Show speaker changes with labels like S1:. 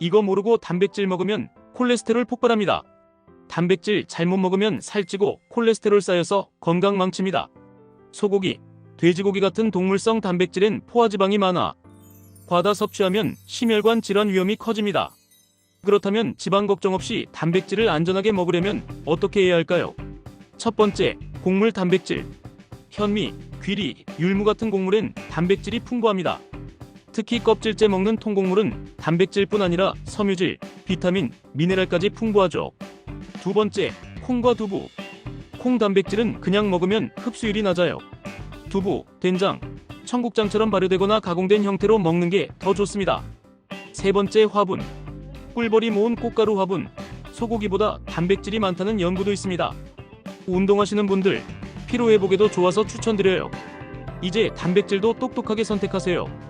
S1: 이거 모르고 단백질 먹으면 콜레스테롤 폭발합니다. 단백질 잘못 먹으면 살찌고 콜레스테롤 쌓여서 건강 망칩니다. 소고기, 돼지고기 같은 동물성 단백질엔 포화지방이 많아 과다 섭취하면 심혈관 질환 위험이 커집니다. 그렇다면 지방 걱정 없이 단백질을 안전하게 먹으려면 어떻게 해야 할까요? 첫 번째, 곡물 단백질. 현미, 귀리, 율무 같은 곡물엔 단백질이 풍부합니다. 특히 껍질째 먹는 통곡물은 단백질뿐 아니라 섬유질, 비타민, 미네랄까지 풍부하죠. 두 번째, 콩과 두부. 콩 단백질은 그냥 먹으면 흡수율이 낮아요. 두부, 된장, 청국장처럼 발효되거나 가공된 형태로 먹는 게 더 좋습니다. 세 번째, 화분. 꿀벌이 모은 꽃가루 화분. 소고기보다 단백질이 많다는 연구도 있습니다. 운동하시는 분들, 피로회복에도 좋아서 추천드려요. 이제 단백질도 똑똑하게 선택하세요.